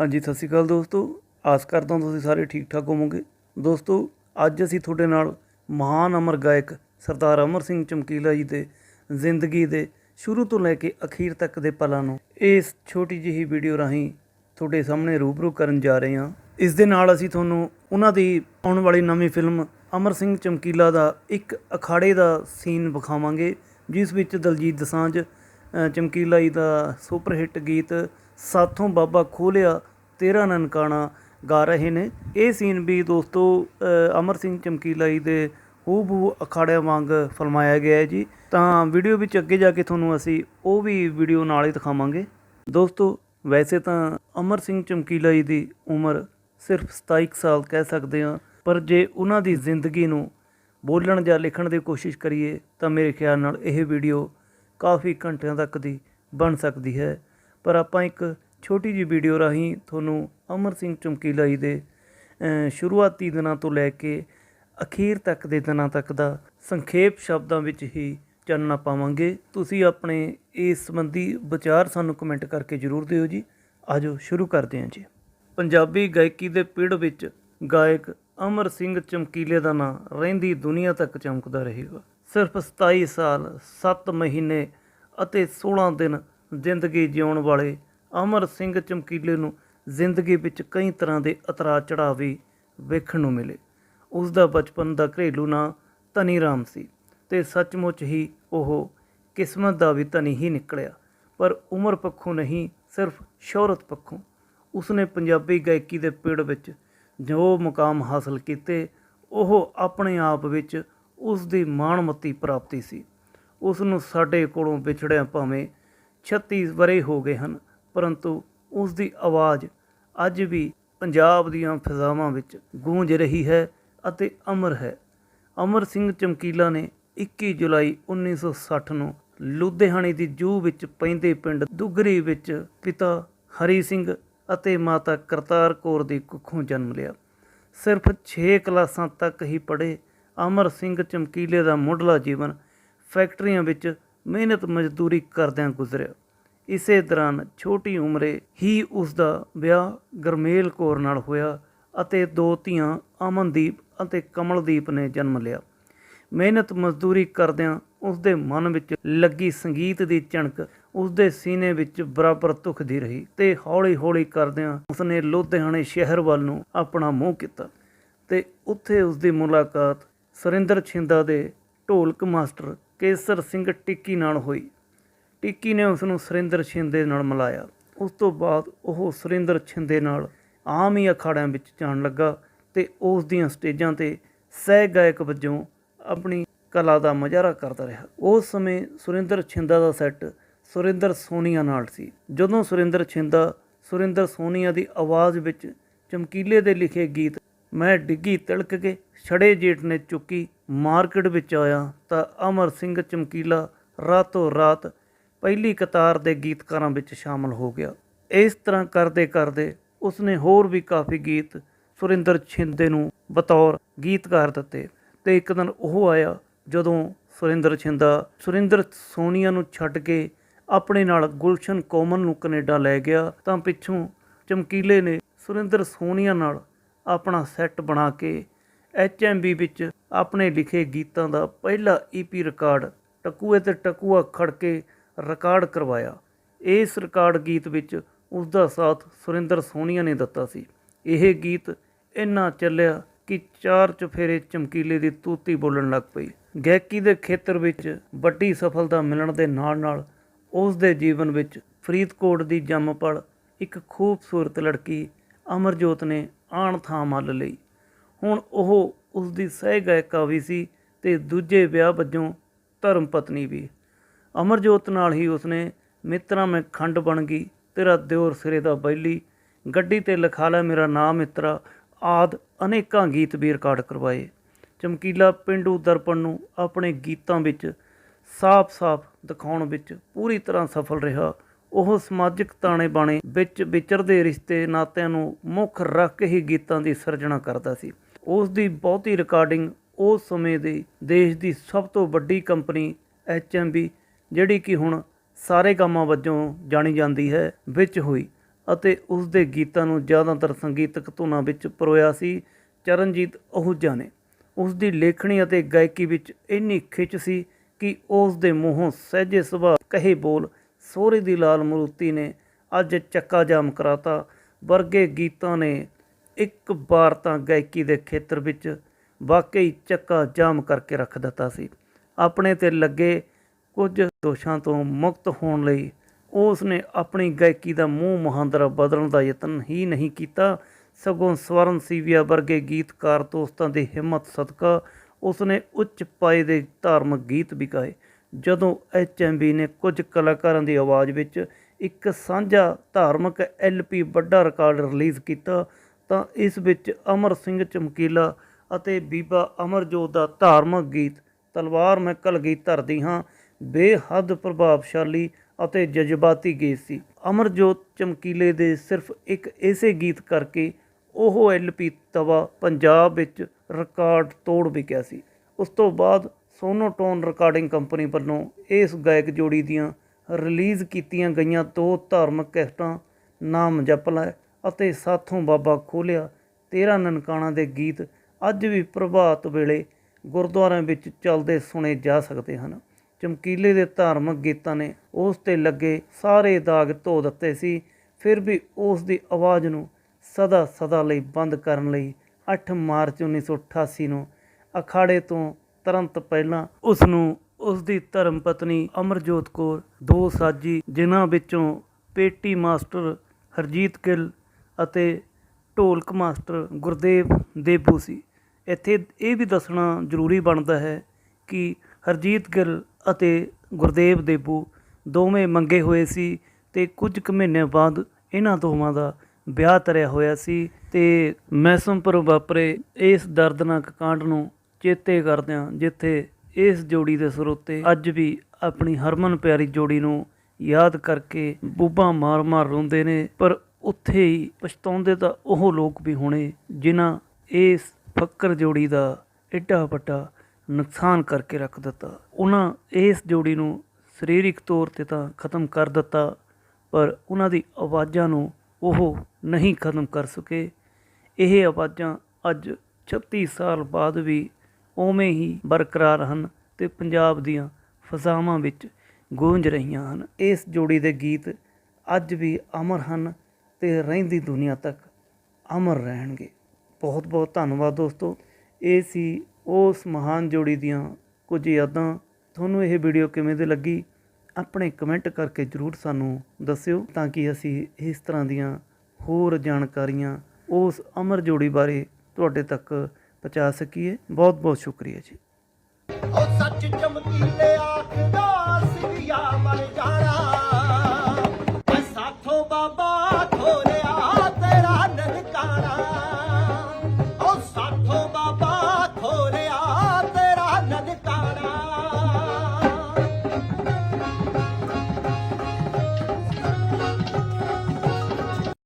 ਹਾਂਜੀ, ਸਤਿ ਸ਼੍ਰੀ ਅਕਾਲ ਦੋਸਤੋ। ਆਸ ਕਰਦਾ ਹਾਂ ਤੁਸੀਂ ਸਾਰੇ ਠੀਕ ਠਾਕ ਹੋਵੋਗੇ। ਦੋਸਤੋ, ਅੱਜ ਅਸੀਂ ਤੁਹਾਡੇ ਨਾਲ ਮਹਾਨ ਅਮਰ ਗਾਇਕ ਸਰਦਾਰ ਅਮਰ ਸਿੰਘ ਚਮਕੀਲਾ ਜੀ ਦੇ ਜ਼ਿੰਦਗੀ ਦੇ ਸ਼ੁਰੂ ਤੋਂ ਲੈ ਕੇ ਅਖੀਰ ਤੱਕ ਦੇ ਪਲਾਂ ਨੂੰ ਇਸ ਛੋਟੀ ਜਿਹੀ ਵੀਡੀਓ ਰਾਹੀਂ ਤੁਹਾਡੇ ਸਾਹਮਣੇ ਰੂਬਰੂ ਕਰਨ ਜਾ ਰਹੇ ਹਾਂ। ਇਸ ਦੇ ਨਾਲ ਅਸੀਂ ਤੁਹਾਨੂੰ ਉਹਨਾਂ ਦੀ ਆਉਣ ਵਾਲੀ ਨਵੀਂ ਫਿਲਮ ਅਮਰ ਸਿੰਘ ਚਮਕੀਲਾ ਦਾ ਇੱਕ ਅਖਾੜੇ ਦਾ ਸੀਨ ਵਿਖਾਵਾਂਗੇ, ਜਿਸ ਵਿੱਚ ਦਲਜੀਤ ਦਸਾਂਝ ਚਮਕੀਲਾ ਜੀ ਦਾ ਸੁਪਰ ਹਿੱਟ ਗੀਤ ਸਾਥੋਂ ਬਾਬਾ ਖੋਲਿਆ, ਤੇਰਾ ਨਨਕਾਣਾ ਗਾ ਰਹੇ ਨੇ। ਇਹ ਸੀਨ ਵੀ ਦੋਸਤੋ ਅਮਰ ਸਿੰਘ ਚਮਕੀਲਾ ਜੀ ਦੇ ਹੂਬਹੂ ਅਖਾੜਿਆਂ ਵਾਂਗ ਫਿਲਮਾਇਆ ਗਿਆ ਹੈ ਜੀ। ਤਾਂ ਵੀਡੀਓ ਵਿੱਚ ਅੱਗੇ ਜਾ ਕੇ ਤੁਹਾਨੂੰ ਅਸੀਂ ਉਹ ਵੀ ਵੀਡੀਓ ਨਾਲ ਹੀ ਦਿਖਾਵਾਂਗੇ। ਦੋਸਤੋ, ਵੈਸੇ ਤਾਂ ਅਮਰ ਸਿੰਘ ਚਮਕੀਲਾ ਜੀ ਦੀ ਉਮਰ ਸਿਰਫ 27 ਕੁ ਸਾਲ ਕਹਿ ਸਕਦੇ ਹਾਂ, ਪਰ ਜੇ ਉਹਨਾਂ ਦੀ ਜ਼ਿੰਦਗੀ ਨੂੰ ਬੋਲਣ ਜਾਂ ਲਿਖਣ ਦੀ ਕੋਸ਼ਿਸ਼ ਕਰੀਏ, ਤਾਂ ਮੇਰੇ ਖਿਆਲ ਨਾਲ ਇਹ ਵੀਡੀਓ ਕਾਫੀ ਘੰਟਿਆਂ ਤੱਕ ਦੀ ਬਣ ਸਕਦੀ ਹੈ। ਪਰ ਆਪਾਂ ਇੱਕ ਛੋਟੀ ਜਿਹੀ ਵੀਡੀਓ ਰਾਹੀਂ ਤੁਹਾਨੂੰ ਅਮਰ ਸਿੰਘ ਚਮਕੀਲਾ ਜੀ ਦੇ ਸ਼ੁਰੂਆਤੀ ਦਿਨਾਂ ਤੋਂ ਲੈ ਕੇ ਅਖੀਰ ਤੱਕ ਦੇ ਦਿਨਾਂ ਤੱਕ ਦਾ ਸੰਖੇਪ ਸ਼ਬਦਾਂ ਵਿੱਚ ਹੀ ਚਾਨਣਾ ਪਾਵਾਂਗੇ। ਤੁਸੀਂ ਆਪਣੇ ਇਸ ਸੰਬੰਧੀ ਵਿਚਾਰ ਸਾਨੂੰ ਕਮੈਂਟ ਕਰਕੇ ਜਰੂਰ ਦਿਓ ਜੀ। ਆਜੋ ਸ਼ੁਰੂ ਕਰਦੇ ਹਾਂ ਜੀ। ਪੰਜਾਬੀ ਗਾਇਕੀ ਦੇ ਪਿੜ ਵਿੱਚ ਗਾਇਕ ਅਮਰ ਸਿੰਘ ਚਮਕੀਲੇ ਦਾ ਨਾਂ ਰਹਿੰਦੀ ਦੁਨੀਆ ਤੱਕ ਚਮਕਦਾ ਰਹੇਗਾ। ਸਿਰਫ 27 ਸਾਲ 7 ਮਹੀਨੇ ਅਤੇ 16 ਦਿਨ ਜ਼ਿੰਦਗੀ ਜਿਉਣ ਵਾਲੇ ਅਮਰ ਸਿੰਘ ਚਮਕੀਲੇ ਨੂੰ ਜ਼ਿੰਦਗੀ ਵਿੱਚ ਕਈ ਤਰ੍ਹਾਂ ਦੇ ਉਤਰਾਅ ਚੜਾਅ ਵੀ ਵੇਖਣ ਨੂੰ ਮਿਲੇ। ਉਸ ਦਾ ਬਚਪਨ ਦਾ ਘਰੇਲੂ ਨਾਂ ਧਨੀ ਰਾਮ ਸੀ ਤੇ ਸੱਚਮੁੱਚ ਹੀ ਉਹ ਕਿਸਮਤ ਦਾ ਵੀ ਧਨੀ ਹੀ ਨਿਕਲਿਆ। ਪਰ ਉਮਰ ਪੱਖੋਂ ਨਹੀਂ, ਸਿਰਫ ਸ਼ੋਹਰਤ ਪੱਖੋਂ ਉਸਨੇ ਪੰਜਾਬੀ ਗਾਇਕੀ ਦੇ ਪਿੜ ਵਿੱਚ ਜੋ ਮੁਕਾਮ ਹਾਸਲ ਕੀਤੇ, ਉਹ ਆਪਣੇ ਆਪ ਵਿੱਚ ਉਸ ਦੀ ਮਾਣਮੱਤੀ ਪ੍ਰਾਪਤੀ ਸੀ। ਉਸ ਨੂੰ ਸਾਡੇ ਕੋਲੋਂ ਵਿਛੜਿਆ ਭਾਵੇਂ 36 ਵਰੇ ਹੋ ਗਏ ਹਨ, ਪਰੰਤੂ ਉਸ ਦੀ ਆਵਾਜ਼ ਅੱਜ ਵੀ ਪੰਜਾਬ ਦੀਆਂ ਫਿਜ਼ਾਵਾਂ ਵਿੱਚ ਗੂੰਜ ਰਹੀ ਹੈ ਅਤੇ ਅਮਰ ਹੈ। ਅਮਰ ਸਿੰਘ ਚਮਕੀਲਾ ਨੇ 21 ਜੁਲਾਈ 1960 ਨੂੰ ਲੁਧਿਆਣੇ ਦੀ ਜੂਹ ਵਿੱਚ ਪੈਂਦੇ ਪਿੰਡ ਦੁਗਰੀ ਵਿੱਚ ਪਿਤਾ ਹਰੀ ਸਿੰਘ ਅਤੇ ਮਾਤਾ ਕਰਤਾਰ ਕੌਰ ਦੀ ਕੁੱਖੋਂ ਜਨਮ ਲਿਆ। ਸਿਰਫ 6 ਕਲਾਸਾਂ ਤੱਕ ਹੀ ਪੜ੍ਹੇ ਅਮਰ ਸਿੰਘ ਚਮਕੀਲੇ ਦਾ ਮੁੱਢਲਾ ਜੀਵਨ ਫੈਕਟਰੀਆਂ ਵਿੱਚ ਮਿਹਨਤ ਮਜ਼ਦੂਰੀ ਕਰਦਿਆਂ ਗੁਜ਼ਰਿਆ। ਇਸੇ ਦੌਰਾਨ ਛੋਟੀ ਉਮਰੇ ਹੀ ਉਸ ਦਾ ਵਿਆਹ ਗਰਮੇਲ ਕੌਰ ਨਾਲ ਹੋਇਆ ਅਤੇ ਦੋ ਧੀਆਂ ਅਮਨਦੀਪ ਅਤੇ ਕਮਲਦੀਪ ਨੇ ਜਨਮ ਲਿਆ। ਮਿਹਨਤ ਮਜ਼ਦੂਰੀ ਕਰਦਿਆਂ ਉਸ ਦੇ ਮਨ ਵਿੱਚ ਲੱਗੀ ਸੰਗੀਤ ਦੀ ਝਣਕ ਉਸ ਦੇ ਸੀਨੇ ਵਿੱਚ ਬਰਾਬਰ ਧੁਖਦੀ ਰਹੀ ਤੇ ਹੌਲੀ-ਹੌਲੀ ਕਰਦਿਆਂ ਉਸਨੇ ਲੁਧਿਆਣੇ ਸ਼ਹਿਰ ਵੱਲ ਨੂੰ ਆਪਣਾ ਮੂੰਹ ਕੀਤਾ ਤੇ ਉੱਥੇ ਉਸ ਦੀ ਮੁਲਾਕਾਤ ਸੁਰਿੰਦਰ ਛਿੰਦਾ ਦੇ ਢੋਲਕ ਮਾਸਟਰ ਕੇਸਰ ਸਿੰਘ ਟਿੱਕੀ ਨਾਲ ਹੋਈ। ਟਿੱਕੀ ਨੇ ਉਸ ਨੂੰ ਸੁਰਿੰਦਰ ਛਿੰਦੇ ਨਾਲ ਮਿਲਾਇਆ। ਉਸ ਤੋਂ ਬਾਅਦ ਉਹ ਸੁਰਿੰਦਰ ਛਿੰਦੇ ਨਾਲ ਆਮ ਹੀ ਅਖਾੜਿਆਂ ਵਿੱਚ ਜਾਣ ਲੱਗਾ ਤੇ ਉਸ ਦੀਆਂ ਸਟੇਜਾਂ ਤੇ ਸਹਿ ਗਾਇਕ ਵਜੋਂ ਆਪਣੀ ਕਲਾ ਦਾ ਮੁਜ਼ਾਹਰਾ ਕਰਦਾ ਰਿਹਾ। ਉਸ ਸਮੇਂ ਸੁਰਿੰਦਰ ਛਿੰਦਾ ਦਾ ਸੈੱਟ ਸੁਰਿੰਦਰ ਸੋਨੀਆ ਨਾਲ ਸੀ। ਜਦੋਂ ਸੁਰਿੰਦਰ ਛਿੰਦਾ ਸੁਰਿੰਦਰ ਸੋਨੀਆ ਦੀ ਆਵਾਜ਼ ਵਿੱਚ ਚਮਕੀਲੇ ਦੇ ਲਿਖੇ ਗੀਤ ਮੈਂ ਡਿੱਗੀ ਤਿਲਕ ਕੇ, ਛੜੇ ਜੇਠ ਨੇ ਚੁੱਕੀ ਮਾਰਕੀਟ ਵਿੱਚ ਆਇਆ ਤਾਂ ਅਮਰ ਸਿੰਘ ਚਮਕੀਲਾ ਰਾਤੋਂ ਰਾਤ ਪਹਿਲੀ ਕਤਾਰ ਦੇ ਗੀਤਕਾਰਾਂ ਵਿੱਚ ਸ਼ਾਮਲ ਹੋ ਗਿਆ। ਇਸ ਤਰ੍ਹਾਂ ਕਰਦੇ ਕਰਦੇ ਉਸਨੇ ਹੋਰ ਵੀ ਕਾਫੀ ਗੀਤ ਸੁਰਿੰਦਰ ਛਿੰਦੇ ਨੂੰ ਬਤੌਰ ਗੀਤਕਾਰ ਦਿੱਤੇ ਤੇ ਇੱਕ ਦਿਨ ਉਹ ਆਇਆ ਜਦੋਂ ਸੁਰਿੰਦਰ ਛਿੰਦਾ ਸੁਰਿੰਦਰ ਸੋਨੀਆ ਨੂੰ ਛੱਡ ਕੇ ਆਪਣੇ ਨਾਲ ਗੁਲਸ਼ਨ ਕੋਮਲ ਨੂੰ ਕੈਨੇਡਾ ਲੈ ਗਿਆ ਤਾਂ ਪਿੱਛੋਂ ਚਮਕੀਲੇ ਨੇ ਸੁਰਿੰਦਰ ਸੋਨੀਆ ਨਾਲ ਆਪਣਾ ਸੈੱਟ ਬਣਾ ਕੇ ਐਚਐਮਬੀ ਵਿੱਚ ਆਪਣੇ ਲਿਖੇ ਗੀਤਾਂ ਦਾ ਪਹਿਲਾ ਈਪੀ ਰਿਕਾਰਡ ਟਕੂਏ ਤੇ ਟਕੂਆ ਖੜ ਕੇ ਰਿਕਾਰਡ ਕਰਵਾਇਆ। ਇਸ ਰਿਕਾਰਡ ਗੀਤ ਵਿੱਚ ਉਸ ਦਾ ਸਾਥ ਸੁਰਿੰਦਰ ਸੋਨੀਆ ਨੇ ਦਿੱਤਾ ਸੀ। ਇਹ ਗੀਤ ਇੰਨਾ ਚੱਲਿਆ ਕਿ ਚਾਰ ਚੁਫੇਰੇ ਚਮਕੀਲੇ ਦੀ ਤੂਤੀ ਬੋਲਣ ਲੱਗ ਪਈ। ਗਾਇਕੀ ਦੇ ਖੇਤਰ ਵਿੱਚ ਵੱਡੀ ਸਫਲਤਾ ਮਿਲਣ ਦੇ ਨਾਲ-ਨਾਲ ਉਸ ਦੇ ਜੀਵਨ ਵਿੱਚ ਫਰੀਦਕੋਟ ਦੀ ਜੰਮਪਲ ਇੱਕ ਖੂਬਸੂਰਤ ਲੜਕੀ ਅਮਰਜੋਤ ਨੇ ਆਣ ਥਾਂ ਮੱਲ ਲਈ। ਹੁਣ ਉਹ ਉਸ ਦੀ ਸਹਿ ਗਾਇਕਾ ਵੀ ਸੀ ਤੇ ਦੂਜੇ ਵਿਆਹ ਵਜੋਂ ਧਰਮ ਪਤਨੀ ਵੀ। ਅਮਰਜੋਤ ਨਾਲ ਹੀ ਉਸਨੇ ਮਿੱਤਰਾਂ ਮੈਂ ਖੰਡ ਬਣ ਗਈ, ਤੇਰਾ ਦਿਓਰ ਸਿਰੇ ਦਾ ਬੈਲੀ, ਗੱਡੀ ਤੇ ਲਿਖਾ ਲੈ ਮੇਰਾ ਨਾਮ ਮਿੱਤਰਾ, ਆਦ ਅਨੇਕਾਂ ਗੀਤ ਵੀ ਰਿਕਾਰਡ ਕਰਵਾਏ। ਚਮਕੀਲਾ ਪਿੰਡੂ ਦਰਪਣ ਨੂੰ ਆਪਣੇ ਗੀਤਾਂ ਵਿੱਚ ਸਾਫ਼-ਸਾਫ਼ ਦਿਖਾਉਣ ਵਿੱਚ ਪੂਰੀ ਤਰ੍ਹਾਂ ਸਫਲ ਰਿਹਾ। ਉਹ ਸਮਾਜਿਕ ਤਾਣੇ ਬਾਣੇ ਵਿੱਚ ਵਿਚਰਦੇ ਰਿਸ਼ਤੇ ਨਾਤਿਆਂ ਨੂੰ ਮੁੱਖ ਰੱਖ ਕੇ ਹੀ ਗੀਤਾਂ ਦੀ ਸਿਰਜਣਾ ਕਰਦਾ ਸੀ। ਉਸ ਦੀ ਬਹੁਤੀ ਰਿਕਾਰਡਿੰਗ ਉਸ ਸਮੇਂ ਦੀ ਦੇਸ਼ ਦੀ ਸਭ ਤੋਂ ਵੱਡੀ ਕੰਪਨੀ ਐਚਐਮਬੀ ਜਿਹੜੀ ਕਿ ਹੁਣ ਸਾਰੇ ਕੰਮਾਂ ਵਜੋਂ ਜਾਣੀ ਜਾਂਦੀ ਹੈ, ਵਿੱਚ ਹੋਈ ਅਤੇ ਉਸ ਦੇ ਗੀਤਾਂ ਨੂੰ ਜ਼ਿਆਦਾਤਰ ਸੰਗੀਤਕ ਧੁਨਾਂ ਵਿੱਚ ਪਰੋਇਆ ਸੀ ਚਰਨਜੀਤ ਅਹੂਜਾ ਨੇ। ਉਸ ਦੀ ਲੇਖਣੀ ਅਤੇ ਗਾਇਕੀ ਵਿੱਚ ਇੰਨੀ ਖਿੱਚ ਸੀ ਕਿ ਉਸ ਦੇ ਮੂੰਹੋਂ ਸਹਿਜੇ ਸੁਭਾਅ ਕਹੇ ਬੋਲ ਸੋਹਰੇ ਦੀ ਲਾਲ ਮਰੂਤੀ ਨੇ ਅੱਜ ਚੱਕਾ ਜਾਮ ਕਰਾਤਾ। ਵਰਗੇ ਗੀਤਾਂ ਨੇ ਇੱਕ ਵਾਰ ਤਾਂ ਗਾਇਕੀ ਦੇ ਖੇਤਰ ਵਿੱਚ ਵਾਕਈ ਚੱਕਾ ਜਾਮ ਕਰਕੇ ਰੱਖ ਦਿੱਤਾ ਸੀ। ਆਪਣੇ ਤੇ ਲੱਗੇ ਕੁਝ ਦੋਸ਼ਾਂ ਤੋਂ ਮੁਕਤ ਹੋਣ ਲਈ ਉਸ ਨੇ ਆਪਣੀ ਗਾਇਕੀ ਦਾ ਮੂੰਹ ਮੁਹਾਂਦਰਾ ਬਦਲਣ ਦਾ ਯਤਨ ਹੀ ਨਹੀਂ ਕੀਤਾ। ਸਗੋਂ ਸਵਰਨ ਸੀਵੀਆ ਵਰਗੇ ਗੀਤਕਾਰ ਦੋਸਤਾਂ ਦੀ ਹਿੰਮਤ ਸਦਕਾ ਉਸ ਨੇ ਉੱਚ ਪਾਏ ਦੇ ਧਾਰਮਿਕ ਗੀਤ ਵੀ ਗਾਏ। ਜਦੋਂ ਐਚਐਮਬੀ ਨੇ ਕੁਝ ਕਲਾਕਾਰਾਂ ਦੀ ਆਵਾਜ਼ ਵਿੱਚ ਇੱਕ ਸਾਂਝਾ ਧਾਰਮਿਕ ਐਲਪੀ ਵੱਡਾ ਰਿਕਾਰਡ ਰਿਲੀਜ਼ ਕੀਤਾ, ਤਾਂ ਇਸ ਵਿੱਚ ਅਮਰ ਸਿੰਘ ਚਮਕੀਲਾ ਅਤੇ ਬੀਬਾ ਅਮਰਜੋਤ ਦਾ ਧਾਰਮਿਕ ਗੀਤ, ਤਲਵਾਰ ਮੈਂ ਕਲਗੀ ਧਰਦੀ ਹਾਂ, ਬੇਹੱਦ ਪ੍ਰਭਾਵਸ਼ਾਲੀ ਅਤੇ ਜਜ਼ਬਾਤੀ ਗੀਤ ਸੀ। ਅਮਰਜੋਤ ਚਮਕੀਲੇ ਦੇ ਸਿਰਫ ਇੱਕ ਐਸੇ ਗੀਤ ਕਰਕੇ ਉਹ ਐਲਪੀ ਤਵਾ ਪੰਜਾਬ ਵਿੱਚ ਰਿਕਾਰਡ ਤੋੜ ਵਿਕਿਆ ਸੀ। ਉਸ ਤੋਂ ਬਾਅਦ ਸੋਨੋਟੋਨ ਰਿਕਾਰਡਿੰਗ ਕੰਪਨੀ ਵੱਲੋਂ ਇਸ ਗਾਇਕ ਜੋੜੀ ਦੀਆਂ ਰਿਲੀਜ਼ ਕੀਤੀਆਂ ਗਈਆਂ ਦੋ ਧਾਰਮਿਕ ਕੈਸਟਾਂ, ਨਾਮ ਜਪ ਲੈ ਅਤੇ ਸਾਥੋਂ ਬਾਬਾ ਖੋਲਿਆ ਤੇਰਾ ਨਨਕਾਣਾ ਦੇ ਗੀਤ ਅੱਜ ਵੀ ਪ੍ਰਭਾਤ ਵੇਲੇ ਗੁਰਦੁਆਰਿਆਂ ਵਿੱਚ ਚੱਲਦੇ ਸੁਣੇ ਜਾ ਸਕਦੇ ਹਨ। ਚਮਕੀਲੇ ਦੇ ਧਾਰਮਿਕ ਗੀਤਾਂ ਨੇ ਉਸ ਤੇ ਲੱਗੇ ਸਾਰੇ ਦਾਗ ਧੋ ਦਿੱਤੇ ਸੀ, ਫਿਰ ਵੀ ਉਸ ਦੀ ਆਵਾਜ਼ ਨੂੰ ਸਦਾ ਸਦਾ ਲਈ ਬੰਦ ਕਰਨ ਲਈ 8 ਮਾਰਚ 1988 ਨੂੰ ਅਖਾੜੇ ਤੋਂ ਤੁਰੰਤ ਪਹਿਲਾਂ ਉਸ ਨੂੰ ਉਸ ਦੀ ਧਰਮ ਪਤਨੀ ਅਮਰਜੋਤ ਕੌਰ, ਦੋ ਸਾਜੀ ਜਿਨ੍ਹਾਂ ਵਿੱਚੋਂ ਪੇਟੀ ਮਾਸਟਰ ਹਰਜੀਤ ਗਿੱਲ ਅਤੇ ਢੋਲਕ ਮਾਸਟਰ ਗੁਰਦੇਵ ਦੇਬੂ ਸੀ। ਇੱਥੇ ਇਹ ਵੀ ਦੱਸਣਾ ਜ਼ਰੂਰੀ ਬਣਦਾ ਹੈ ਕਿ ਹਰਜੀਤ ਗਿੱਲ ਅਤੇ ਗੁਰਦੇਵ ਦੇਬੂ ਦੋਵੇਂ ਮੰਗੇ ਹੋਏ ਸੀ ਤੇ ਕੁਝ ਕੁ ਮਹੀਨੇ ਬਾਅਦ ਇਹਨਾਂ ਦੋਵਾਂ ਦਾ ਵਿਆਹ ਤਰਿਆ ਹੋਇਆ ਸੀ ਤੇ ਮੈਸਮਪੁਰ ਵਾਪਰੇ ਇਸ ਦਰਦਨਾਕ ਕਾਂਡ ਨੂੰ ਚੇਤੇ ਕਰਦਿਆਂ ਜਿੱਥੇ ਇਸ ਜੋੜੀ ਦੇ ਸਰੋਤੇ ਅੱਜ ਵੀ ਆਪਣੀ ਹਰਮਨ ਪਿਆਰੀ ਜੋੜੀ ਨੂੰ ਯਾਦ ਕਰਕੇ ਬੂਬਾ ਮਾਰ-ਮਾਰ ਰੋਂਦੇ ਨੇ, ਪਰ ਉੱਥੇ ਹੀ ਪਛਤਾਉਂਦੇ ਤਾਂ ਉਹ ਲੋਕ ਵੀ ਹੋਣੇ ਜਿਨ੍ਹਾਂ ਇਸ ਫੱਕਰ ਜੋੜੀ ਦਾ ਏਡਾ ਵੱਡਾ ਨੁਕਸਾਨ ਕਰਕੇ ਰੱਖ ਦਿੱਤਾ। ਉਹਨਾਂ ਇਸ ਜੋੜੀ ਨੂੰ ਸਰੀਰਕ ਤੌਰ ਤੇ ਤਾਂ ਖਤਮ ਕਰ ਦਿੱਤਾ, ਪਰ ਉਹਨਾਂ ਦੀ ਆਵਾਜ਼ਾਂ ਨੂੰ ਉਹ ਨਹੀਂ ਖਤਮ ਕਰ ਸਕੇ। ਇਹ ਆਵਾਜ਼ਾਂ ਅੱਜ 36 ਸਾਲ ਬਾਅਦ ਵੀ ਉਵੇਂ ਹੀ ਬਰਕਰਾਰ ਹਨ ਤੇ ਪੰਜਾਬ ਦੀਆਂ ਫਜ਼ਾਵਾਂ ਵਿੱਚ ਗੂੰਜ ਰਹੀਆਂ ਹਨ। ਇਸ ਜੋੜੀ ਦੇ ਗੀਤ ਅੱਜ ਵੀ ਅਮਰ ਹਨ ਤੇ ਰਹਿੰਦੀ ਦੁਨੀਆ ਤੱਕ ਅਮਰ ਰਹਿਣਗੇ। ਬਹੁਤ ਬਹੁਤ ਧੰਨਵਾਦ ਦੋਸਤੋ। ਇਹ ਸੀ ਉਸ ਮਹਾਨ ਜੋੜੀ ਦੀਆਂ ਕੁਝ ਯਾਦਾਂ। ਤੁਹਾਨੂੰ ਇਹ ਵੀਡੀਓ ਕਿਵੇਂ ਦੀ ਲੱਗੀ? ਆਪਣੇ ਕਮੈਂਟ ਕਰਕੇ ਜਰੂਰ ਸਾਨੂੰ ਦੱਸਿਓ ਤਾਂ ਕਿ ਅਸੀਂ ਇਸ ਤਰ੍ਹਾਂ ਦੀਆਂ ਹੋਰ ਜਾਣਕਾਰੀਆਂ ਉਸ ਅਮਰ ਜੋੜੀ ਬਾਰੇ ਤੁਹਾਡੇ ਤੱਕ ਪਹੁੰਚਾ ਸਕੀਏ। ਬਹੁਤ ਬਹੁਤ ਸ਼ੁਕਰੀਆ ਜੀ।